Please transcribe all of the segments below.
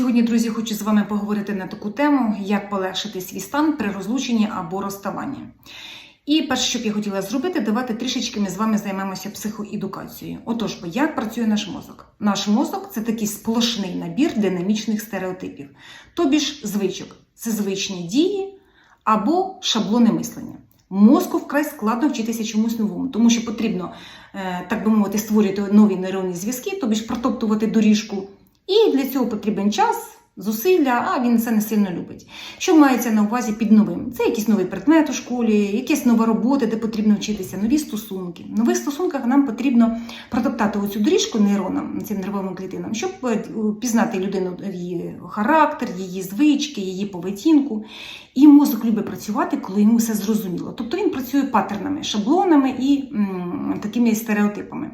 Сьогодні, друзі, хочу з вами поговорити на таку тему, як полегшити свій стан при розлученні або розставанні. І перше, що б я хотіла зробити, давайте трішечки ми з вами займемося психоедукацією. Отож, як працює наш мозок? Наш мозок це такий сплошний набір динамічних стереотипів, тобі ж звичок, це звичні дії або шаблони мислення. Мозку вкрай складно вчитися чомусь новому, тому що потрібно, е, так би мовити, створювати нові нейронні зв'язки, тобі ж протоптувати доріжку. І для цього потрібен час, зусилля, а він це не сильно любить. Що мається на увазі під новим? Це якийсь новий предмет у школі, якась нова робота, де потрібно вчитися, нові стосунки. В нових стосунках нам потрібно протоптати оцю доріжку нейронам, цим нервовим клітинам, щоб е, пізнати людину її характер, її звички, її поведінку. І мозок любить працювати, коли йому все зрозуміло. Тобто він працює паттернами, шаблонами і м, такими стереотипами.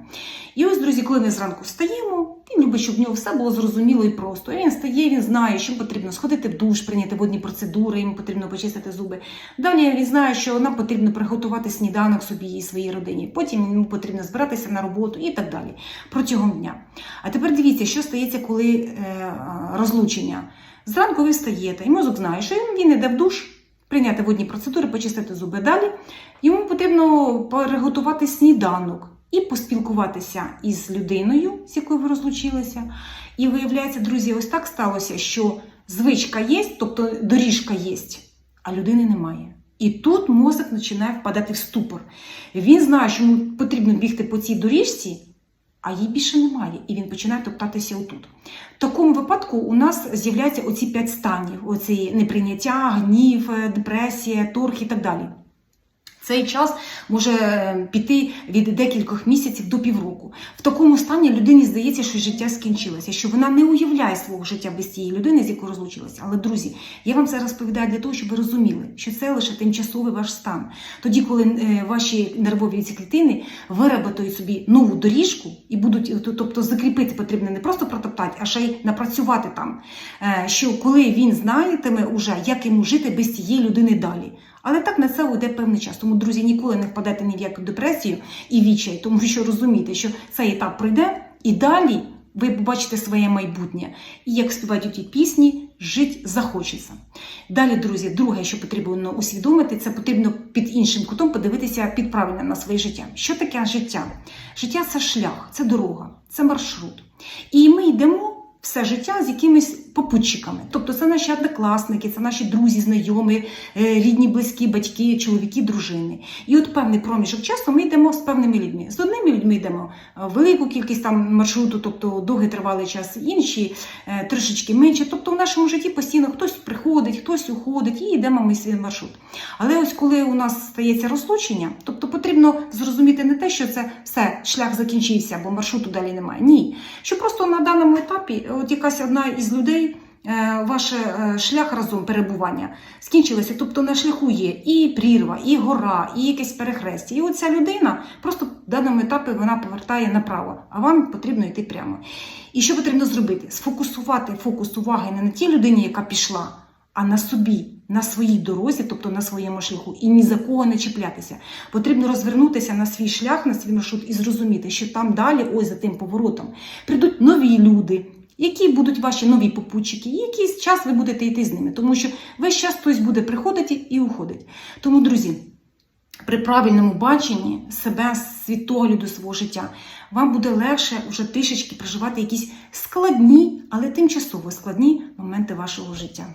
І ось, друзі, коли ми зранку встаємо, він любить, щоб в нього все було зрозуміло і просто. Він стає, він знає, що потрібно сходити в душ, прийняти водні процедури, йому потрібно почистити зуби. Далі він знає, що нам потрібно приготувати сніданок собі і своїй родині. Потім йому потрібно збиратися на роботу і так далі протягом дня. А тепер дивіться, що стається, коли е, розлучення. Зранку ви встаєте, і мозок знає, що він йде в душ, прийняти водні процедури, почистити зуби. Далі йому потрібно приготувати сніданок і поспілкуватися із людиною, з якою ви розлучилися. І виявляється, друзі, ось так сталося, що звичка є, тобто доріжка є, а людини немає. І тут мозок починає впадати в ступор. Він знає, що йому потрібно бігти по цій доріжці, а її більше немає, і він починає топтатися отут. В такому випадку у нас з'являються оці п'ять станів: оці неприйняття, гнів, депресія, торг і так далі. Цей час може піти від декількох місяців до півроку. В такому стані людині здається, що життя скінчилося, що вона не уявляє свого життя без тієї людини, з якою розлучилася. Але, друзі, я вам це розповідаю для того, щоб ви розуміли, що це лише тимчасовий ваш стан. Тоді, коли е, ваші нервові ці клітини виработають собі нову доріжку і будуть, тобто закріпити потрібно не просто протоптати, а ще й напрацювати там. Е, Що коли він знатиме уже, як йому жити без цієї людини далі. Але так на це уйде певний час. Тому, друзі, ніколи не впадайте ні в яку депресію і відчай, тому що розумієте, що цей етап пройде, і далі ви побачите своє майбутнє. І як співають у тій пісні, жить захочеться. Далі, друзі, друге, що потрібно усвідомити, це потрібно під іншим кутом подивитися під правильно на своє життя. Що таке життя? Життя це шлях, це дорога, це маршрут. І ми йдемо. Все життя з якимись попутчиками. Тобто це наші однокласники, це наші друзі, знайомі, рідні, близькі, батьки, чоловіки, дружини. І от певний проміжок часу ми йдемо з певними людьми. З одними людьми йдемо велику кількість там маршруту, тобто довгий тривалий час, інші трошечки менше. Тобто в нашому житті постійно хтось хтось уходить, і йдемо ми свій маршрут. Але ось коли у нас стається розлучення, тобто потрібно зрозуміти не те, що це все, шлях закінчився, бо маршруту далі немає. Ні. Що просто на даному етапі от якась одна із людей, ваш шлях разом перебування скінчилося. Тобто на шляху є і прірва, і гора, і якесь перехрестя. І оця людина просто в даному етапі вона повертає направо, а вам потрібно йти прямо. І що потрібно зробити? Сфокусувати фокус уваги не на тій людині, яка пішла, а на собі. На своїй дорозі, тобто на своєму шляху, і ні за кого не чіплятися. Потрібно розвернутися на свій шлях, на свій маршрут і зрозуміти, що там далі, ось за тим поворотом, прийдуть нові люди, які будуть ваші нові попутчики, і якийсь час ви будете йти з ними, тому що весь час хтось буде приходити і уходить. Тому, друзі, при правильному баченні себе світогляду свого життя, вам буде легше вже трішечки проживати якісь складні, але тимчасово складні моменти вашого життя.